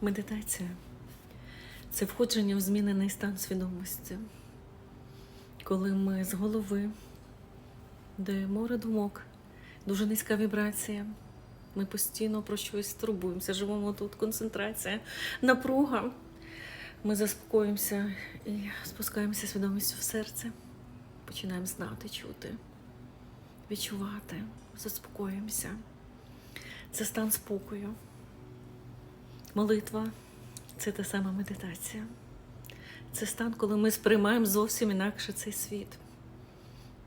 Медитація це входження в змінений стан свідомості, коли ми з голови, де море думок, дуже низька вібрація. Ми постійно про щось турбуємося, живемо тут, концентрація, напруга. Ми заспокоїмося і спускаємося свідомістю в серце, починаємо знати, чути, відчувати, заспокоїмося. Це стан спокою. Молитва це та сама медитація. Це стан, коли ми сприймаємо зовсім інакше цей світ.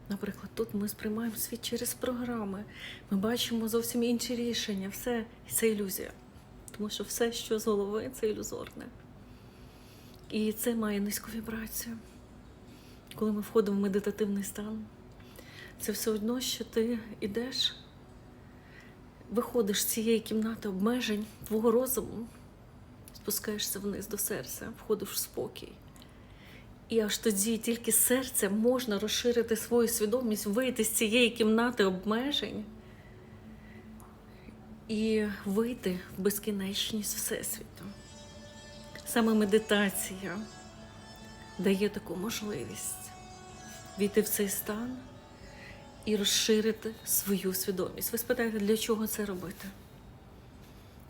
Наприклад, тут ми сприймаємо світ через програми. Ми бачимо зовсім інші рішення. Все це ілюзія. Тому що все, що з голови, це ілюзорне. І це має низьку вібрацію. Коли ми входимо в медитативний стан, це все одно, що ти йдеш, виходиш з цієї кімнати обмежень твого розуму, спускаєшся вниз до серця, входиш в спокій. І аж тоді тільки серцем можна розширити свою свідомість, вийти з цієї кімнати обмежень і вийти в безкінечність Всесвіту. Саме медитація дає таку можливість війти в цей стан і розширити свою свідомість. Ви спитаєте, для чого це робити?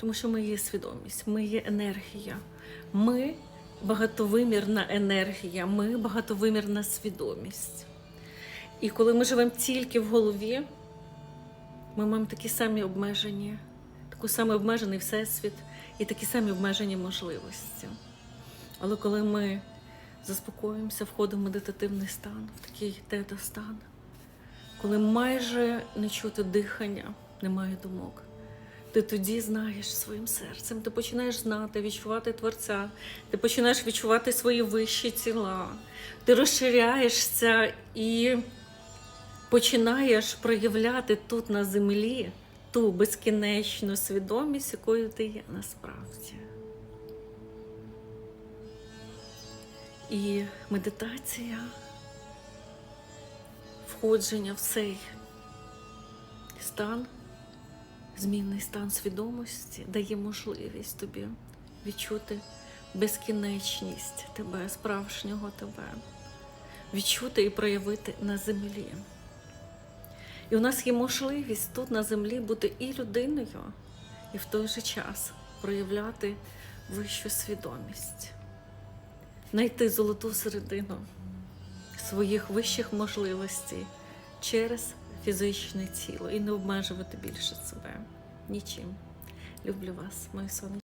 Тому що ми є свідомість, ми є енергія, ми багатовимірна енергія, ми багатовимірна свідомість. І коли ми живемо тільки в голові, ми маємо такі самі обмеження, таку самий обмежений всесвіт і такі самі обмежені можливості. Але коли ми заспокоїмося, входимо в медитативний стан, в такий тета-стан, коли майже не чути дихання, немає думок, ти тоді знаєш своїм серцем, ти починаєш знати, відчувати Творця, ти починаєш відчувати свої вищі тіла, ти розширяєшся і починаєш проявляти тут на землі ту безкінечну свідомість, якою ти є насправді. І медитація, входження в цей стан, змінний стан свідомості дає можливість тобі відчути безкінечність тебе, справжнього тебе, відчути і проявити на землі. І у нас є можливість тут на землі бути і людиною, і в той же час проявляти вищу свідомість, знайти золоту середину своїх вищих можливостей через фізичне тіло і не обмежувати більше себе нічим. Люблю вас, мої сонечки.